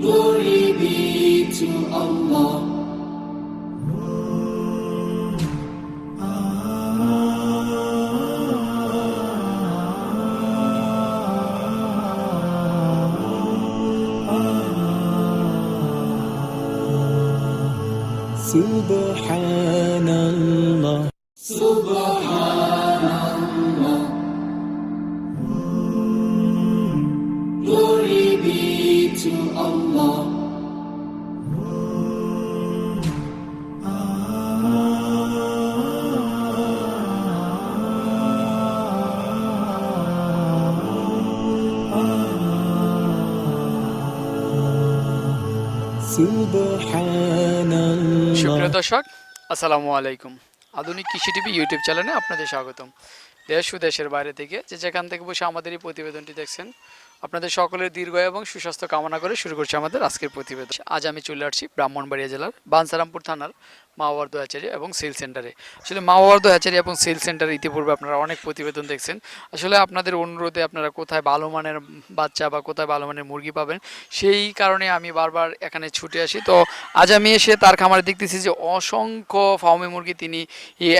Glory be to Allah. Subhanallah. Glory দর্শক, আসসালামু আলাইকুম। আধুনিক কৃষি টিভি ইউটিউব চ্যানেলে আপনাদের স্বাগতম। দেশ ও দেশের বাইরে থেকে যে যেখান থেকে বসে আমাদের এই প্রতিবেদনটি দেখছেন, আপনাদের সকলের দীর্ঘ এবং সুস্বাস্থ্য কামনা করে শুরু করছে আমাদের আজকের প্রতিবেদন। আজ আমি চলে আসছি ব্রাহ্মণবাড়িয়া জেলার বানসারামপুর থানার মাওয়ার্দ হ্যাচারি এবং সেল সেন্টারে। আসলে মাওয়ার্দ হ্যাচারি এবং সেল সেন্টারে ইতিপূর্বে আপনারা অনেক প্রতিবেদন দেখছেন। আসলে আপনাদের অনুরোধে আপনারা কোথায় ভালো মানের বাচ্চা বা কোথায় ভালো মানের মুরগি পাবেন, সেই কারণে আমি বারবার এখানে ছুটে আসি। তো আজ আমি এসে তার খামারে দেখতেছি যে অসংখ্য ফার্মে মুরগি তিনি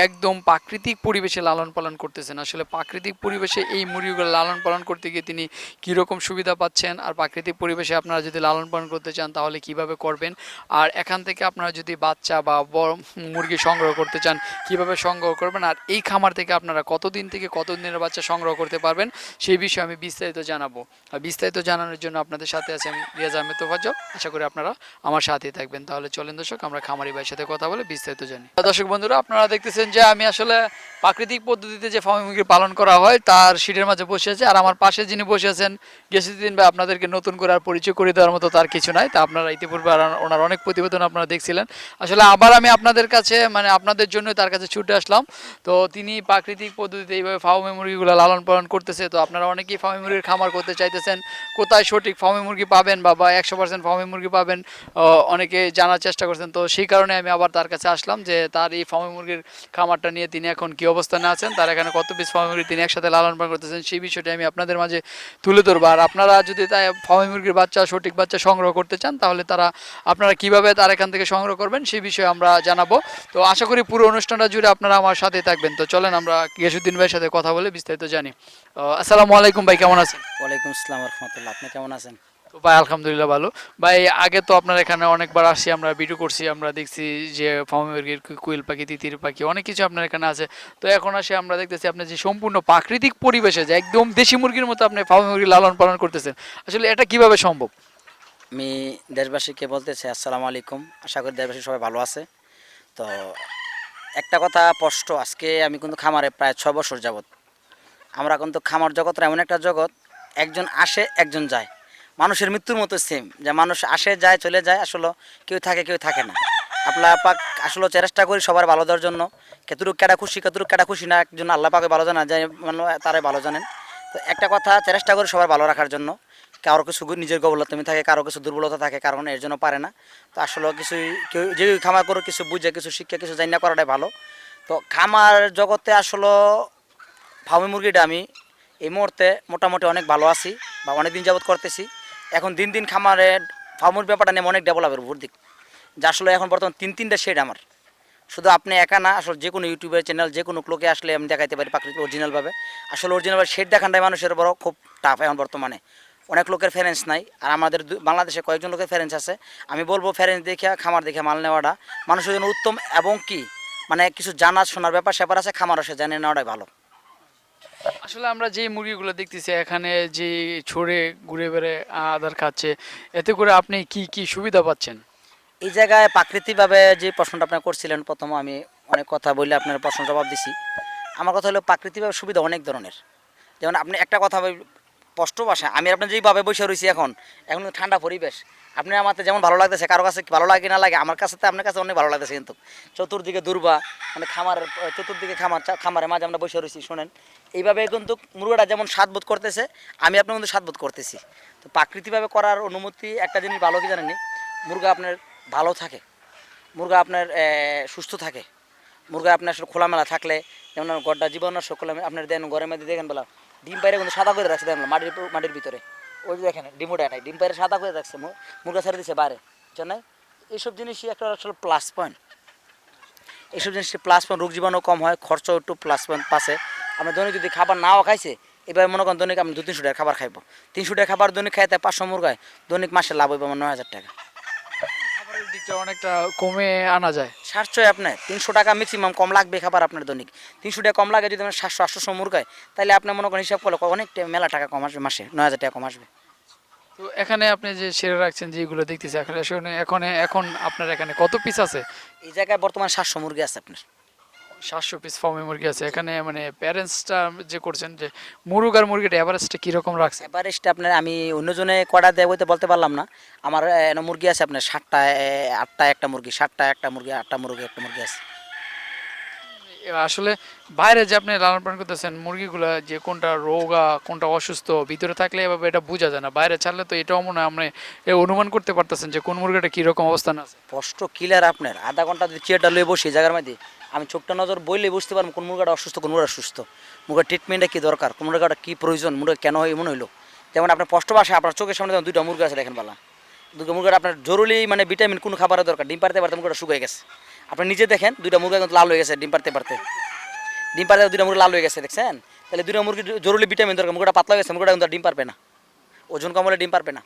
একদম প্রাকৃতিক পরিবেশে লালন পালন করতেছেন। আসলে প্রাকৃতিক পরিবেশে এই মুরগিগুলো লালন পালন করতে গিয়ে তিনি কীরকম সুবিধা পাচ্ছেন? আর প্রাকৃতিক পরিবেশে আপনারা যদি লালন পালন করতে চান তাহলে কীভাবে করবেন? আর এখান থেকে আপনারা যদি বাচ্চা বা বড় মুরগি সংগ্রহ করতে চান, কীভাবে সংগ্রহ করবেন আর এই খামার থেকে আপনারা কতদিন থেকে কতদিনের বাচ্চা সংগ্রহ করতে পারবেন, সেই বিষয়ে আমি বিস্তারিত জানাব। আর বিস্তারিত জানানোর জন্য আপনাদের সাথে আছি আমি রিয়াজ আহমেদ তোফাজ্জল। আশা করি আপনারা আমার সাথেই থাকবেন। তাহলে চলেন দর্শক, আমরা খামারি ভাইয়ের সাথে কথা বলে বিস্তারিত জানি। দর্শক বন্ধুরা, আপনারা দেখতেছেন যে আমি আসলে প্রাকৃতিক পদ্ধতিতে যে ফার্মি মুরগি পালন করা হয়, তার সিটের মাঝে বসে আছে। আর আমার পাশে যিনি বসে আছেন গেছে দিন ভাই, আপনাদেরকে নতুন করে আর পরিচয় করে দেওয়ার মতো তার কিছু নাই। তা আপনারা ইতিপূর্বে ওনার অনেক প্রতিবেদন আপনারা দেখছিলেন। আসলে আবার আমি আপনাদের কাছে মানে আপনাদের জন্য তার কাছে ছুটে আসলাম। তো তিনি প্রাকৃতিক পদ্ধতিতে এইভাবে ফার্মে মুরগিগুলো লালন পালন করতেছে। তো আপনারা অনেকেই ফার্মে মুরগির খামার করতে চাইতেছেন। কোথায় সঠিক ফার্মে মুরগি পাবেন বা বা একশো পার্সেন্ট ফার্মে মুরগি পাবেন অনেকে জানার চেষ্টা করছেন। তো সেই কারণে আমি আবার তার কাছে আসলাম যে তার এই ফার্মে মুরগির খামারটা নিয়ে তিনি এখন কী অবস্থানে আছেন, তার এখানে কত পিস ফার্মে মুরগি তিনি একসাথে লালন পালন করতেছেন, সেই বিষয়টি আমি আপনাদের মাঝে তুলে ধরবো। আর আপনারা যদি তাই ফার্মে মুরগির বাচ্চা, সঠিক বাচ্চা সংগ্রহ করতে চান, তাহলে তারা আপনারা কীভাবে তার এখান থেকে সংগ্রহ করবেন, সেই বিষয়ে আমরা জানাব। তো আশা করি পুরো অনুষ্ঠানটা জুড়ে আপনারা আমার সাথে থাকবেন। তো চলেন আমরা গিয়াসুদ্দিন ভাইয়ের সাথে কথা বলে বিস্তারিত জানি। আসসালামু আলাইকুম ভাই কেমন আছেন? ওয়ালাইকুম আসসালাম রহমতুল্লাহ। আপনি কেমন আছেন? তো ভাই আলহামদুলিল্লাহ ভালো। ভাই আগে তো আপনার এখানে অনেকবার আসছি আমরা ভিডিও করছি আমরা দেখছি যে ফার্মে মুরগির কুইল পাখি তিতির পাখি অনেক কিছু আপনার এখানে আছে। তো এখন আসে আমরা দেখতেছি আপনি যে সম্পূর্ণ প্রাকৃতিক পরিবেশে যে একদম দেশি মুরগির মতো আপনি ফার্মে মুরগি লালন পালন করতেছেন আসলে এটা কীভাবে সম্ভব? আমি দেশবাসীকে বলতে চাই আসসালামু আলাইকুম। আশা করি দেশবাসী সবাই ভালো আছে। তো একটা কথা স্পষ্ট, আজকে আমি কিন্তু খামারে প্রায় ছয় বছর যাবত আমরা কিন্তু খামার জগতের এমন একটা জগৎ, একজন আসে, একজন যায়। মানুষের মৃত্যুর মতো সেম যে মানুষ আসে, যায়, চলে যায়, আসলে কেউ থাকে কেউ থাকে না। আল্লাহ পাক আসলে চেষ্টা করি সবার ভালো দেওয়ার জন্য। কেতুটুক কেটা খুশি, কেতুটুক কেটা খুশি না, একজন আল্লাহ পাকে ভালো জানা যায় মানে তারাই ভালো জানেন। তো একটা কথা, চেষ্টা করি সবার ভালো রাখার জন্য। কারও কিছু নিজের গবলতমি থাকে, কারও কিছু দুর্বলতা থাকে কারণ এর জন্য পারে না। তো আসলে কিছু কেউ যে খামার করে কিছু বুঝে, কিছু শিক্ষা কিছু জানি করাটাই ভালো। তো খামার জগতে আসলে ফার্মি মুরগিটা আমি এই মুহূর্তে মোটামুটি অনেক ভালো আছি বা অনেক দিন যাবত করতেছি। এখন দিন দিন খামারের ফার্মুর ব্যাপারটা নিয়ে অনেক ডেভেলপের উপর দিক। যা আসলে এখন বর্তমান তিন তিনটা শেড আমার। শুধু আপনি একা না, আসলে যে কোনো ইউটিউবের চ্যানেল যে কোনো লোকে আসলে আমি দেখাইতে পারি প্রাকৃতিক অরিজিনালভাবে আসলে অরিজিনালভাবে শেড দেখানটাই মানুষের বড় খুব টাফ এখন বর্তমানে। অনেক লোকের ফ্যারেন্স নাই আর আমাদের বাংলাদেশে কয়েকজন লোকের ফ্যারেন্স আছে। আমি বলব ফ্যারেন্স দেখে খামার দেখে মাল নেওয়াটা। মানুষের জন্য উত্তম এবং কি? মানে কিছু জানা শোনার ব্যাপার স্যাপার আছে খামার সে জানে নেওয়াটাই ভালো। আসলে আমরা যে মুরগিগুলো দেখতেছি এখানে যে ছড়ে ঘুরে বেড়ে আদার খাচ্ছে এতে করে আপনি কি কি সুবিধা পাচ্ছেন? এই জায়গায় প্রাকৃতিকভাবে যে প্রশ্নটা আপনি করছিলেন প্রথম আমি অনেক কথা বলে আপনার প্রশ্ন জবাব দিছি। আমার কথা হলো প্রাকৃতিকভাবে সুবিধা অনেক ধরনের। যেমন আপনি একটা কথা স্পষ্ট ভাষা আমি আপনার যেইভাবে বসে রয়েছি এখন এখন ঠান্ডা পরিবেশ। আপনি আমাতে যেমন ভালো লাগতেছে, কারও কাছে ভালো লাগে না লাগে, আমার কাছে তো আপনার কাছে অনেক ভালো লাগতেছে কিন্তু। চতুর্দিকে দুর্বা মানে খামার চতুর্দিকে খামার খামারের মাঝে আমরা বসে রয়েছি শোনেন। এইভাবে কিন্তু মুরগাটা যেমন স্বাদবোধ করতেছে, আমি আপনার কিন্তু স্বাদবোধ করতেছি। তো প্রাকৃতিকভাবে করার অনুমতি, একটা জিনিস ভালো কি জানেন মুরগা আপনার ভালো থাকে, মুরগা আপনার সুস্থ থাকে। মুরগা আপনার আসলে খোলামেলা থাকলে, যেমন গড্ডা জীবন সকলে আপনার দেন ঘরের মধ্যে দেখেন বলা ডিম পাইরে কিন্তু সাদা করে রাখছে, দেখেন মাটির মাটির ভিতরে। ওই দেখেন ডিমোটা নাই, ডিম পাইরে সাদা করে রাখছে মুরগা ছেড়ে দিচ্ছে বাইরে, বুঝছেন এইসব জিনিসই একটা আসলে প্লাস পয়েন্ট এইসব জিনিসটি প্লাস পয়েন্ট রোগ জীবাণু কম হয় খরচ একটু প্লাস পয়েন্ট পাশে আপনি দৈনিক যদি খাবার নাও খাইছে এবার মনে করেন দৈনিক আমি দু তিনশো টাকা খাবার খাইবো। তিনশো টাকা খাবার দৈনিক খাইতে পাঁচশো মুরগায় দৈনিক মাসে লাভ হইব আমার নয় হাজার টাকা। খাবারের অনেকটা কমে আনা যায়। সাতশোয় আপনার তিনশো টাকা ম্যাক্সিমাম কম লাগবে খাবার আপনার দৈনিক। তিনশো টাকা কম লাগে যদি আপনার সাতশো আটশো মুরগায় তাহলে আপনি মনে করেন হিসাব করলে অনেক মেলা টাকা কম আসবে মাসে নয় হাজার টাকা কম আসবে। তো এখানে আপনি যে সেরে রাখছেন যেগুলো দেখতেছি এখন এখন আপনার এখানে কত পিস আছে? এই জায়গায় বর্তমানে সাতশো মুরগি আছে আপনার। সাতশো পিস ফর্মে মুরগি আছে। এখানে মানে প্যারেন্টসটা যে করছেন যে মুরগ আর মুরগিটা অ্যাভারেজটা কীরকম রাখছে? অ্যাভারেজটা আপনার আমি অন্যজনে কটা দেয় বলতে বলতে পারলাম না। আমার মুরগি আছে আপনার সাতটা আটটা একটা মুরগি, সাতটা একটা মুরগি, আটটা মুরগি, একটা মুরগি আছে। আসলে বাইরে যে আপনি লালন পালন করতেছেন, মুরগিগুলো যে কোনটা রোগা, কোনটা অসুস্থ, ভিতরে থাকলে এভাবে এটা বোঝা যায় না। বাইরে ছাড়লে তো এটাও মনে হয় আপনি অনুমান করতে পারতেছেন যে কোন মুরগিটা কীরকম অবস্থান আছে। স্পষ্ট ক্লিয়ার আপনার। আধা ঘণ্টা যদি চেয়ারটা লয়ে বসি জায়গার মধ্যে আমি চোখটা নজর বইলে বুঝতে পারব কোন মুরগাটা অসুস্থ, কোন মুরগা সুস্থ মুরগার ট্রিটমেন্টটা কী দরকার? কোন মুরগাটা কী প্রয়োজন? মুরগা কেন হয়, এমন হইল। যেমন আপনার স্পষ্ট বাসে আপনার চোখের সামনে দুইটা মুরগা আছে দেখেন বলা। দুটো মুরগাটা আপনার জরুরি মানে ভিটামিন কোন খাবারের দরকার? ডিম পারতে পারতে মুরগাটা শুকিয়ে গেছে। আপনি নিজে দেখেন দুইটা মুরগা কিন্তু লাল হয়ে গেছে ডিম পারতে পারতে ডিম পারতে দুইটা মুরগি লাল হয়ে গেছে দেখছেন? তাহলে দুইটা মুরগি জরুরি ভিটামিন দরকার মুরগাটা পাতলা হয়ে গেছে মুরগাটা কিন্তু ডিম পারবে না। ওজন কম হলে ডিম পারবে না।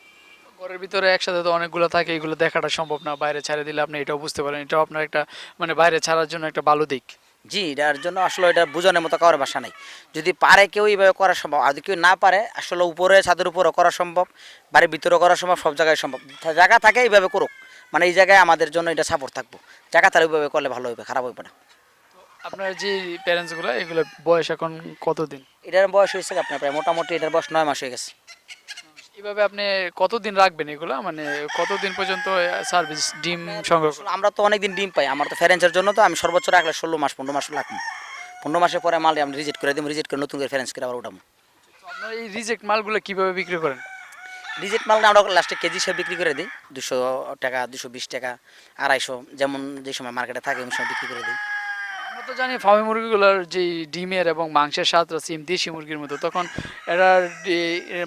ঘরের ভিতরে একসাথে তো অনেকগুলো থাকে এগুলো দেখাটা সম্ভব না বাইরে ছেড়ে দিলে আপনি এটাও বুঝতে পারেন এটাও আপনার একটা মানে বাইরে ছাড়ার জন্য একটা ভালো দিক। জি এটার জন্য আসলে এটা বোঝানোর মতো কারোর বাসা নাই। যদি পারে কেউ এইভাবে করা সম্ভব। আর কেউ না পারে আসলে উপরে ছাদের উপরও করা সম্ভব বাড়ির ভিতরেও করা সম্ভব সব জায়গায় সম্ভব। জায়গা থাকে এইভাবে করুক। মানে এই জায়গায় আমাদের জন্য এটা সাপোর্ট থাকব। জায়গা তার ওইভাবে করলে ভালো হবে খারাপ হবে না। আপনার যে প্যারেন্টসগুলো এগুলো বয়স এখন কতদিন? এটার বয়স হয়েছে আপনার প্রায় মোটামুটি এটার বয়স নয় মাস হয়ে গেছে। এভাবে আপনি কতদিন রাখবেন এগুলো? মানে কতদিন পর্যন্ত সার্ভিস ডিম সংগ্রহ আমরা তো অনেকদিন ডিম পাই আমার তো ফ্যারেন্সের জন্য তো আমি সর্বোচ্চ রাখলে ষোলো মাস পনেরো মাস রাখব। পনেরো মাসের পরে মাল আমি রিজেক্ট করে দিই রিজেক্ট করে নতুন করে ফ্যারেন্স করে আবার উঠাবো। আপনার এই রিজেক্ট মালগুলো কীভাবে বিক্রি করেন? রিজেক্ট মাল আমরা লাস্টে কেজি হিসেবে বিক্রি করে দিই। দুশো টাকা দুশো বিশ টাকা আড়াইশো যেমন যে সময় মার্কেটে থাকে ওই সময় বিক্রি করে দিই। আমরা তো জানি ফার্মি মুরগিগুলোর যে ডিমের এবং মাংসের স্বাদটা সিম দেশি মুরগির মতো তখন এটার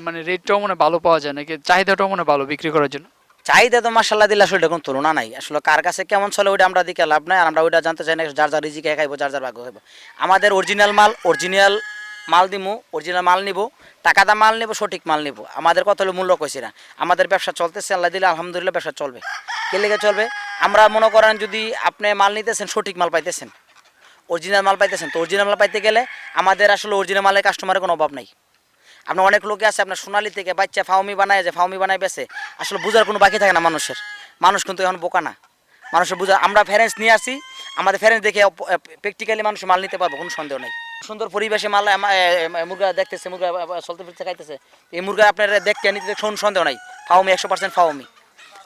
মানে রেটটাও মনে ভালো পাওয়া যায় নাকি চাহিদাটাও মনে ভালো বিক্রি করার জন্য? চাহিদা তো মাসাল্লাহ দিলে আসলে কোনো তুলনা নাই। আসলে কার কাছে কেমন চলে ওইটা আমরা দিকে লাভ নাই আর আমরা ওইটা জানতে চাই না যার যার রিজিকে খাইবো যার যার ভাগ্য খাইবো। আমাদের অরিজিনাল মাল অরিজিনাল মাল দিমু অরিজিনাল মাল নিব, টাকাদা মাল নিব, সঠিক মাল নিব। আমাদের কত হলো মূল্য কইছি না। আমাদের ব্যবসা চলতেছে, আল্লাহ দিলে আলহামদুলিল্লাহ ব্যবসা চলবে। কে লেগে চলবে? আমরা মনে করেন যদি আপনি মাল নিতেছেন, সঠিক মাল পাইতেছেন অরিজিনাল মাল পাইতেছেন, তো অরিজিনাল মাল পাইতে গেলে আমাদের আসলে অরিজিনাল মালের কাস্টমারের কোনো অভাব নাই। আপনার অনেক লোকে আছে, আপনার সোনালি থেকে বাচ্চা ফাউমি বানায় যে ফাউমি বানায় বেছে আসলে বোঝার কোনো বাকি থাকে না মানুষের। মানুষ কিন্তু এখন বোকা না। মানুষের বোঝা আমরা ফ্যারেন্স নিয়ে আসি, আমাদের ফ্যারেন্স দেখে প্র্যাকটিক্যালি মানুষ মাল নিতে পারব, কোনো সন্দেহ নেই। সুন্দর পরিবেশে মাল মুরগা দেখতেছে মুরগা চলতে ফিরতে খাইতেছে। এই মুরগা আপনার দেখতে নিতে কোনো সন্দেহ নাই। ফাউমি একশো পার্সেন্ট ফাউমি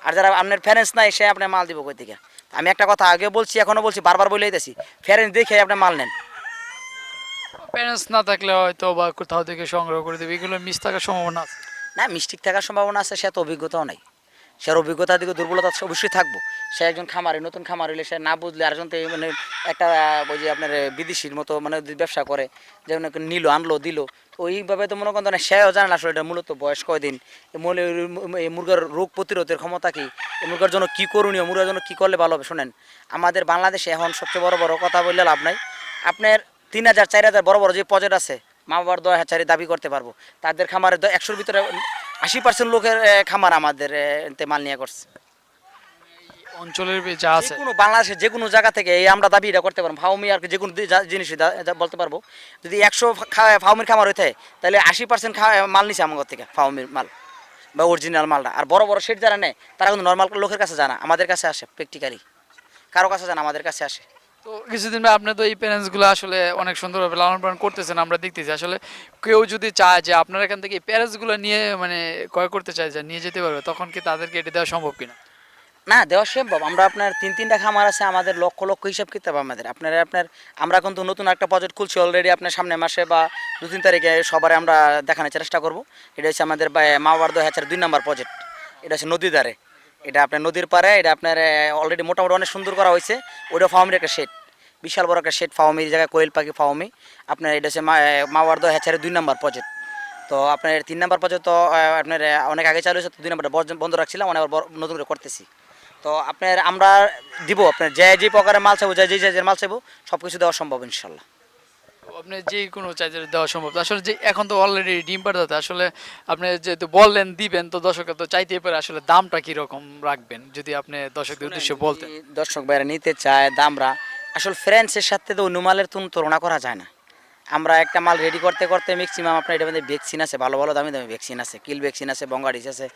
আর যারা আপনার ফ্যারেন্স নাই সে আপনার মাল দিব কই থেকে আমি একটা কথা আগে বলছি এখনও বলছি বারবার বলেই দিয়েছি ফ্যারেন্স দেখে আপনি মাল নেন। প্যারেন্টস না থাকলে হয়তো বা কোথাও থেকে সংগ্রহ করে দেবে। এগুলো মিস থাকার সম্ভাবনা আছে। না মিস্টিক থাকার সম্ভাবনা আছে সে তো অভিজ্ঞতাও নাই। সে অভিজ্ঞতার দিকে দুর্বলতা অবশ্যই থাকব। সে একজন খামারি, নতুন খামার হইলে সে না বুঝলে আরেকজন তো মানে একটা, ওই যে আপনার বিদেশির মতো মানে ব্যবসা করে যেমন নিল, আনলো, দিল। ওইভাবে তো মনে করেন সেও জানে আসলে এটা মূলত বয়স কয়দিন। এই মুরগার রোগ প্রতিরোধের ক্ষমতা কি? মুরগার জন্য কী করণীয়? মুরগার জন্য কী করলে ভালো হবে? শোনেন, আমাদের বাংলাদেশে এখন সবচেয়ে বড় বড় কথা বললে লাভ নাই। আপনার তিন হাজার, চার হাজার বড় বড় যে প্রজেক্ট আছে, মা বাবার দশ হাজারে দাবি করতে পারব। তাদের খামারে একশোর ভিতরে আশি পার্সেন্ট লোকের খামার আমাদের মাল নিয়ে করছে। অঞ্চলের যা আছে। কোনো যে কোনো জায়গা থেকে এই আমরা দাবি এটা করতে পারব। ফাউমি আর যে কোনো জিনিস বলতে পারব। যদি একশো ফাউমির খামার হইতে তাহলে আশি পার্সেন্ট মাল নিছে আমার থেকে ফাউমির মাল বা অরিজিনাল মালটা। আর বড় বড় সেট যারা নেয় তারা কিন্তু নর্মাল লোকের কাছে জানা আমাদের কাছে আসে প্র্যাকটিক্যালি কারও কাছে জানা আমাদের কাছে আসে। তো কিছুদিন পর আপনি তো এই প্যারেন্টসগুলো আসলে অনেক সুন্দরভাবে লালন পালন করতেছেন, আমরা দেখতেছি। আসলে কেউ যদি চায় যে আপনার এখান থেকে এই প্যারেন্টসগুলো নিয়ে মানে ক্রয় করতে চায় যে নিয়ে যেতে পারবে, তখন কি তাদেরকে এটা দেওয়া সম্ভব কিনা? না, দেওয়া সম্ভব। আমরা আপনার তিন, তিনটা খামার আছে, আমাদের লক্ষ লক্ষ হিসাব কিতাব আমাদের। আপনার আপনার, আমরা কিন্তু নতুন একটা প্রজেক্ট খুলছি অলরেডি আপনার সামনে মাসে বা দু, তিন তারিখে সবার আমরা দেখানোর চেষ্টা করব। এটা হচ্ছে আমাদের বা- মাওয়ার দু হাজার দুই নম্বর প্রজেক্ট এটা হচ্ছে নদীর ধারে। এটা আপনার নদীর পাড়ে, এটা আপনার অলরেডি মোটামুটি অনেক সুন্দর করা হয়েছে। ওইটা ফার্মের একটা শেড বিশাল বড় একটা শেড ফাওমি জায়গায় কোয়েল পাখি ফাওমি আপনার এটা হচ্ছে মাওয়ার মাওয়ার্দ হ্যাচারের দুই নম্বর প্রজেক্ট তো আপনার তিন নম্বর প্রজেক্ট তো আপনার অনেক আগে চালু হয়েছে, তো দুই নম্বরটা বন্ধ- রাখছিলাম, অনেক নতুন করে করতেছি। তো আপনার আমরা দিব, আপনার যে যে প্রকারের মাল চাইব, যে যে যে মাল চাইব সব কিছু দেওয়া সম্ভব ইনশাল্লাহ। আপনি যে কোনো চার্জার দেওয়া সম্ভব। আসলে যে এখন তো অলরেডি ডিম পাঠাতে আসলে আপনি যেহেতু বললেন দিবেন তো দর্শকরা তো চাইতেই পারে আসলে দামটা কীরকম রাখবেন যদি আপনি দর্শকদের উদ্দেশ্যে বলতেন। দর্শক বাইরে নিতে চায় দামরা আসলে ফ্রেন্সের সাথে তো অন্য মালের তুন তুলনা করা যায় না। আমরা একটা মাল রেডি করতে করতে ম্যাক্সিমাম আপনার এটা মধ্যে ভ্যাকসিন আছে ভালো ভালো দামি দামি ভ্যাকসিন আছে কিল ভ্যাকসিন আছে বঙ্গাডিস আছে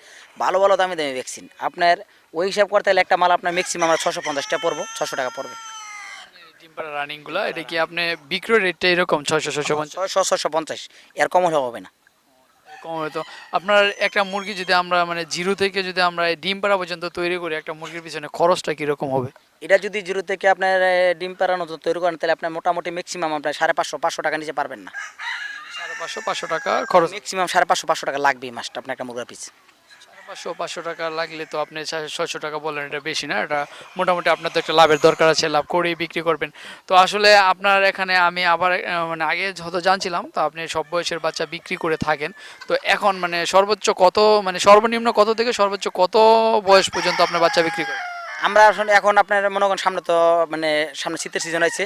ভালো ভালো দামি দামি ভ্যাকসিন আপনার ওই হিসাব করতে গেলে একটা মাল আপনার ম্যাক্সিমাম আমরা ছশো পঞ্চাশটা পড়ব ছশো টাকা পড়বে ডিম পাড়া রানিংগুলো এটা কি আপনি বিক্রয় রেটটা এরকম ছয়শো ছয়শো পঞ্চাশ? ছয়শো ছশো পঞ্চাশ। এর কম হলে হবে না। কম হয়তো আপনার একটা মুরগি যদি আমরা মানে জিরো থেকে যদি আমরা ডিম পাড়া পর্যন্ত তৈরি করি একটা মুরগির পিছনে খরচটা কীরকম হবে? এটা যদি জিরো থেকে আপনার ডিম পাড়ানো তৈরি করেন তাহলে আপনার মোটামুটি ম্যাক্সিমাম আপনার সাড়ে পাঁচশো পাঁচশো টাকা নিচে পারবেন না। সাড়ে পাঁচশো পাঁচশো টাকা খরচ। ম্যাক্সিমাম সাড়ে পাঁচশো পাঁচশো টাকা লাগবে এই মাসটা আপনার একটা মুরগার পিস পাঁচশো পাঁচশো টাকা লাগলে তো আপনি ছয়শো টাকা বললেন, এটা বেশি না, এটা মোটামুটি আপনার তো একটা লাভের দরকার আছে, লাভ করেই বিক্রি করবেন। তো আসলে আপনার এখানে আমি আবার মানে আগে যত জানছিলাম, তো আপনি সব বয়সের বাচ্চা বিক্রি করে থাকেন। তো এখন মানে সর্বোচ্চ কত মানে সর্বনিম্ন কত থেকে সর্বোচ্চ কত বয়স পর্যন্ত আপনার বাচ্চা বিক্রি করেন আমরা আসলে এখন আপনার মনে করেন সামনে তো মানে সামনে শীতের সিজন আছে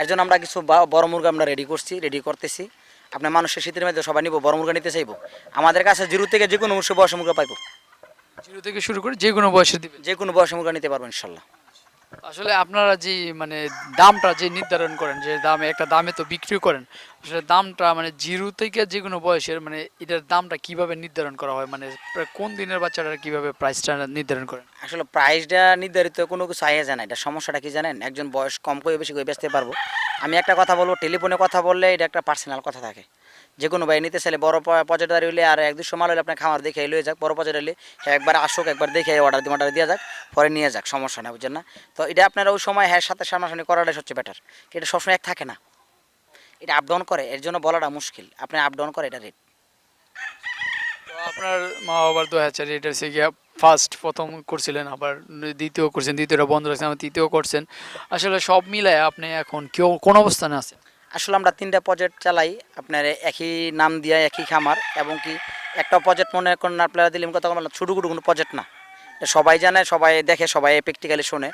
এর জন্য আমরা কিছু বড় মুরগা আমরা রেডি করছি রেডি করতেছি। আপনার মানুষের শীতের মধ্যে সবাই নিব বড় মুরগা নিতে চাইব। আমাদের কাছে জিরো থেকে যে কোনো উৎসব বয়সে মুরগা পাইবো। জিরো থেকে শুরু করে যে কোনো বয়সে দিবেন। যে কোনো বয়সে মুরগা নিতে পারব ইনশাল্লাহ। আসলে আপনারা যে মানে দামটা যে নির্ধারণ করেন যে দামে একটা দামে তো বিক্রি করেন আসলে দামটা মানে জিরো থেকে যে কোনো বয়সের মানে এটার দামটা কীভাবে নির্ধারণ করা হয়? মানে কোন দিনের বাচ্চারা কীভাবে প্রাইসটা নির্ধারণ করেন? আসলে প্রাইসটা নির্ধারিত কোনো কিছু আইয়া জানা এটা সমস্যাটা কি জানেন? একজন বয়স কম করে বেশি করে বেচতে পারব। আমি একটা কথা বলব, টেলিফোনে কথা বললে এটা একটা পার্সোনাল কথা থাকে। যে কোনো ভাই নিতে চাইলে বড় পর্যটক হইলে আর এক দুশো মাল হলে আপনার খামার দেখে লয়ে যাক, বড় পর্যটক হলে একবার আসুক, একবার দেখে অর্ডার দিয়ে অর্ডার দিয়ে যাক, পরে নিয়ে যাক, সমস্যা না বুঝছেন না? তো এটা আপনার ওই সময় হ্যাঁ সাথে সামনাসামনি করাটাই সবচেয়ে বেটার এটা সবসময় এক থাকে না। এটা আপ ডাউন করে, এর জন্য বলাটা মুশকিল, আপনি আপ ডাউন করে, এটা রেট তো আপনার মা বাবার দু হাজার এটা হচ্ছে গিয়া ফার্স্ট প্রথম করছিলেন, আবার দ্বিতীয় করছেন, দ্বিতীয়টা বন্ধ রাখছেন, আবার তৃতীয় করছেন। আসলে সব মিলায় আপনি এখন কেউ কোন অবস্থানে আছেন? আসলে আমরা তিনটা প্রজেক্ট চালাই, আপনার একই নাম দিয়ে, একই খামার, এবং কি একটা প্রজেক্ট মনে করেন আপনারা দিলেন কথা বললাম, ছোটো কোনো কোনো প্রজেক্ট না। সবাই জানে, সবাই দেখে, সবাই প্র্যাকটিক্যালি শোনে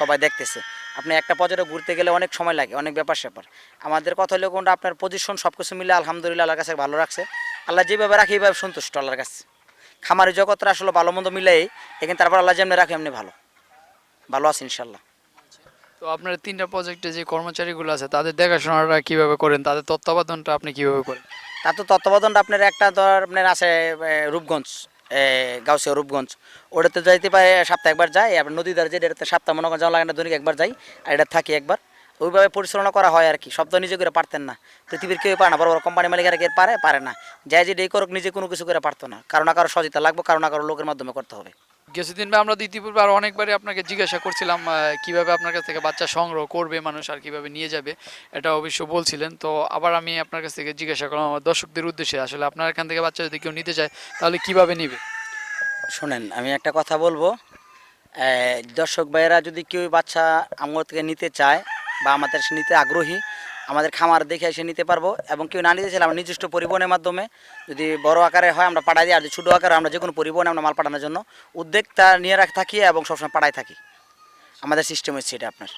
সবাই দেখতেছে। আপনি একটা প্রজেক্টে ঘুরতে গেলে অনেক সময় লাগে, অনেক ব্যাপার স্যাপার। আমাদের কথা হলো কোনটা, আপনার পজিশন সব কিছু মিলে আলহামদুলিল্লাহ আল্লাহর কাছে ভালো রাখছে। আল্লাহ যেভাবে রাখে, এইভাবে সন্তুষ্ট আল্লাহর কাছে। খামারি জগৎটা আসলে ভালো মন্দ মিলেই এখানে তারপর আল্লাহ যেমনি রাখে এমনি ভালো। ভালো আছে ইনশাল্লাহ তো আপনার তিনটা প্রজেক্টে যে কর্মচারীগুলো আছে তাদের দেখাশোনাটা কীভাবে করেন? তাদের তত্ত্বাবধানটা আপনি কীভাবে করেন? তার তো তত্ত্বাবধানটা আপনার একটা ধর আপনার আছে রূপগঞ্জ এ, গাউসিয়া রূপগঞ্জ। ওটাতে যাইতে পারে সপ্তাহে একবার যায় আপনার নদী ধারে যেটা সপ্তাহ মনে করেন যাওয়া লাগে না দৈনিক একবার যাই আর এটা থাকি একবার। ওইভাবে পরিচালনা করা হয় আর কি। তো নিজে করে পারতেন না। পৃথিবীর কেউ পারে না বড় বড় কোম্পানি মালিকেরা কে পারে? পারে না। যাই যে এই করুক নিজে কোনো কিছু করে পারতো না। কারও না কারও সজিতা লাগবে কারও না কারও লোকের মাধ্যমে করতে হবে। কিছুদিন বা আমরা ইতিপূর্বে আর অনেকবারই আপনাকে জিজ্ঞাসা করছিলাম কীভাবে আপনার কাছ থেকে বাচ্চা সংগ্রহ করবে মানুষ আর কীভাবে নিয়ে যাবে এটা অবশ্য বলছিলেন। তো আবার আমি আপনার কাছ থেকে জিজ্ঞাসা করলাম আমার দর্শকদের উদ্দেশ্যে আসলে আপনার এখান থেকে বাচ্চা যদি কেউ নিতে চায় তাহলে কীভাবে নিবে? শোনেন আমি একটা কথা বলব। দর্শক ভাইয়েরা যদি কেউ বাচ্চা আমার থেকে নিতে চায় বা আমাদের সে নিতে আগ্রহী আমাদের খামার দেখে এসে নিতে পারব এবং কেউ না নিতে চাইলে আমরা নিজস্ব পরিবহনের মাধ্যমে যদি বড় আকারে হয় আমরা পাঠাই দিই আর যদি ছোটো আকারে আমরা যে কোনো পরিবহনে আমরা মাল পাঠানোর জন্য উদ্যোগটা নিয়ে রাখ থাকি এবং সবসময় পাঠাই থাকি। আমাদের সিস্টেম হচ্ছে এটা আপনার।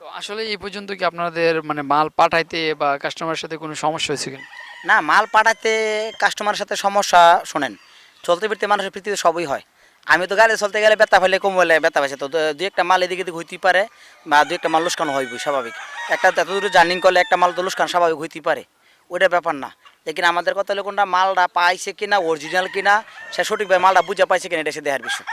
তো আসলে এই পর্যন্ত কি আপনাদের মানে মাল পাঠাইতে বা কাস্টমারের সাথে কোনো সমস্যা হয়েছে কিনা? না মাল পাঠাতে কাস্টমারের সাথে সমস্যা শোনেন চলতে ফিরতে মানুষের পৃথিবীতে সবই হয়। আমি তো গাড়ি চলতে গেলে ব্যথা ফেলে কম বলে ব্যথা পাইছে। তো দু একটা মাল এদিকে হইতে পারে বা দু একটা মাল লুস্কানো হইবই, স্বাভাবিক। একটা এত দূরে জার্নিং করলে একটা মাল তো লুস্কান স্বাভাবিক হইতে পারে। ওইটা ব্যাপার না। দেখিন আমাদের কথা হলে কোনটা মালটা পাইছে কিনা অরিজিনাল কিনা, সে সঠিকভাবে মালটা বুঝে পাইছে কিনা, এটা সে দেখার বিষয়।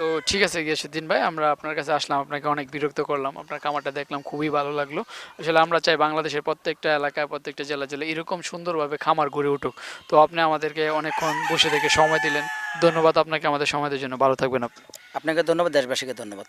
তো ঠিক আছে গিয়াসুদ্দিন ভাই, আমরা আপনার কাছে আসলাম, আপনাকে অনেক বিরক্ত করলাম, আপনার কামারটা দেখলাম, খুবই ভালো লাগল। আসলে আমরা চাই বাংলাদেশের প্রত্যেকটা এলাকায়, প্রত্যেকটা জেলা জেলায় এরকম সুন্দরভাবে খামার গড়ে উঠুক। তো আপনি আমাদেরকে অনেকক্ষণ বসে থেকে সময় দিলেন। ধন্যবাদ আপনাকে আমাদের সময়ের জন্য। ভালো থাকবেন আপনি। আপনাকে ধন্যবাদ, দেশবাসীকে ধন্যবাদ।